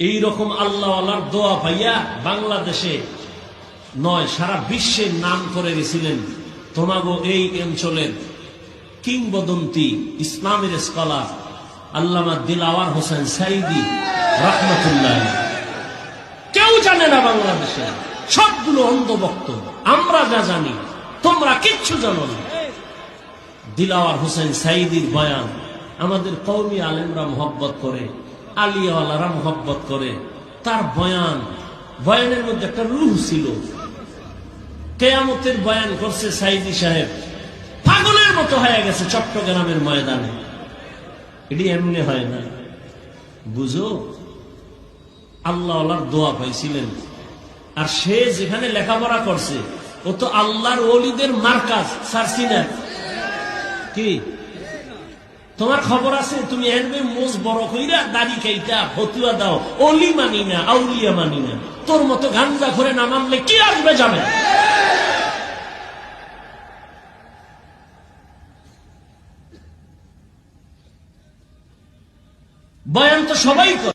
এই রকম আল্লাহওয়ালার দোয়া পাইয়া বাংলাদেশে নয়, সারা বিশ্বের নাম করে গেছিলেন তোমাগো এই অঞ্চলের কিংবদন্তি ইসলামের স্কলার আল্লামা দিলাওয়ার হোসেন সাইদি রহমতুল্লাহ। কেউ জানে না বাংলাদেশে। সবগুলো অন্ধভক্ত। আমরা যা জানি, তোমরা কিচ্ছু জানো না। দিলাওয়ার হোসেন সাইদির বয়ান, আমাদের কৌমি আলেমরা মোহব্বত করে। আলিয়াওয়ালারা মোহব্বত করে। তার বয়ান, বয়ানের মধ্যে একটা রুহ ছিল। কেয়ামতের বয়ান করছে সাইদি সাহেব, পাগলের মতো হয়ে গেছে চট্টগ্রামের ময়দানে। এটি এমনি হয় না। বুঝো আল্লাহর দোয়া পাইছিলেন। আর সে যেখানে লেখাপড়া করছে, ও তো আল্লাহর ওলিদের মার্কাজ, সারসিনা। কি? তোমার খবর আছে, তুমি এনবে মোজ বড় কইরা দাড়ি খাইটা ফতুয়া দাও। অলি মানি না, আউলিয়া মানি না। তোর মতো গাঞ্জা করে না মানলে কি আসবে যাবে বয়ান তো সবাই করে।